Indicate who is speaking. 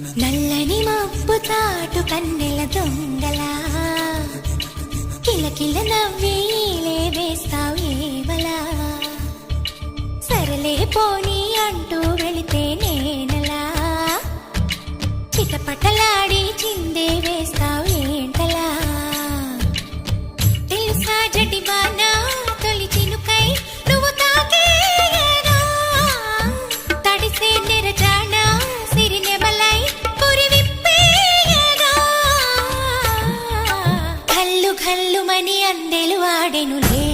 Speaker 1: నల్లని మబ్బు తాటు కన్నెల దొంగలా. కిలకిల నవ్వేలే వేస్తావు సరలే పోనీ అంటూ వెళితే నేనలా. చిటపటలాడి చిందే వేస్తావేంటలా తెలుసా జటివానా ఘల్లుమని అందెలు వాడెనులే